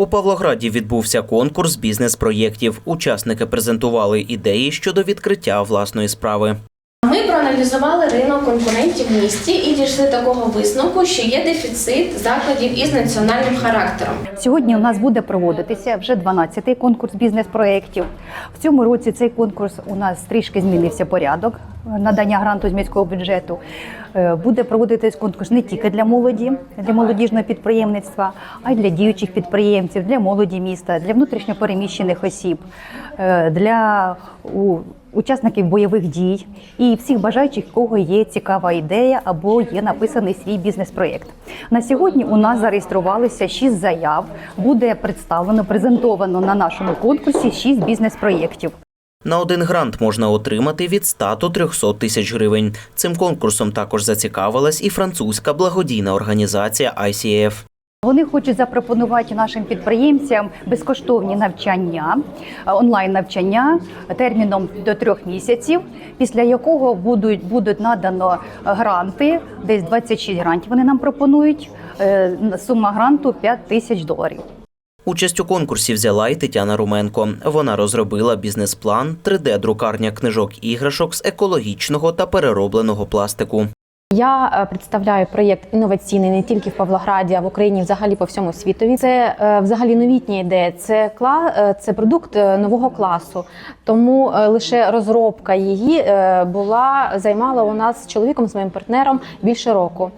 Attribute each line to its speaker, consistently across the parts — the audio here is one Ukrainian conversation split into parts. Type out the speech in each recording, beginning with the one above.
Speaker 1: У Павлограді відбувся конкурс бізнес-проєктів. Учасники презентували ідеї щодо відкриття власної справи.
Speaker 2: Проаналізували ринок конкурентів в місті і дійшли такого висновку, що є дефіцит закладів із національним характером.
Speaker 3: Сьогодні у нас буде проводитися вже 12-й конкурс бізнес-проєктів. В цьому році цей конкурс у нас трішки змінився порядок надання гранту з міського бюджету. Е, Буде проводитись конкурс не тільки для молоді, для молодіжного підприємництва, а й для діючих підприємців, для молоді міста, для внутрішньопереміщених осіб, е, для учасників бойових дій і всіх бажаючих, кого є цікава ідея або є написаний свій бізнес-проєкт. На сьогодні у нас зареєструвалися шість заяв. Буде представлено, презентовано на нашому конкурсі шість бізнес-проєктів.
Speaker 1: На один грант можна отримати від 100 до 300 тисяч гривень. Цим конкурсом також зацікавилась і французька благодійна організація ICF.
Speaker 3: Вони хочуть запропонувати нашим підприємцям безкоштовні навчання, онлайн навчання терміном до трьох місяців, після якого будуть будуть надано гранти, десь 26 грантів. Вони нам пропонують. Е, Сума гранту 5 тисяч доларів.
Speaker 1: Участь у конкурсі взяла і Тетяна Руменко. Вона розробила бізнес-план 3D-друкарня книжок іграшок з екологічного та переробленого пластику.
Speaker 4: Я е, представляю проєкт інноваційний не тільки в Павлограді, а в Україні взагалі по всьому світові. Це е, взагалі новітня ідея. Це кла е, це продукт нового класу. Тому лише розробка її була займала у нас з чоловіком, з моїм партнером більше року.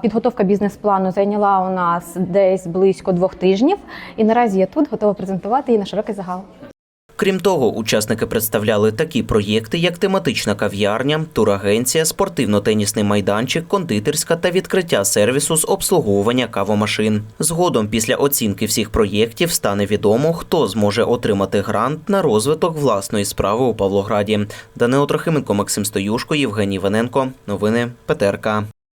Speaker 4: Підготовка бізнес-плану зайняла у нас десь близько двох тижнів, і наразі я тут готова презентувати її на широкий загал.
Speaker 1: Крім того, учасники представляли такі проєкти, як тематична кав'ярня, турагенція, спортивно-тенісний майданчик, кондитерська та відкриття сервісу з обслуговування кавомашин. Згодом, після оцінки всіх проєктів, стане відомо, хто зможе отримати грант на розвиток власної справи у Павлограді. Данило Трохименко, Максим Стоюшко, Євгеній Ваненко. Новини ПТРК.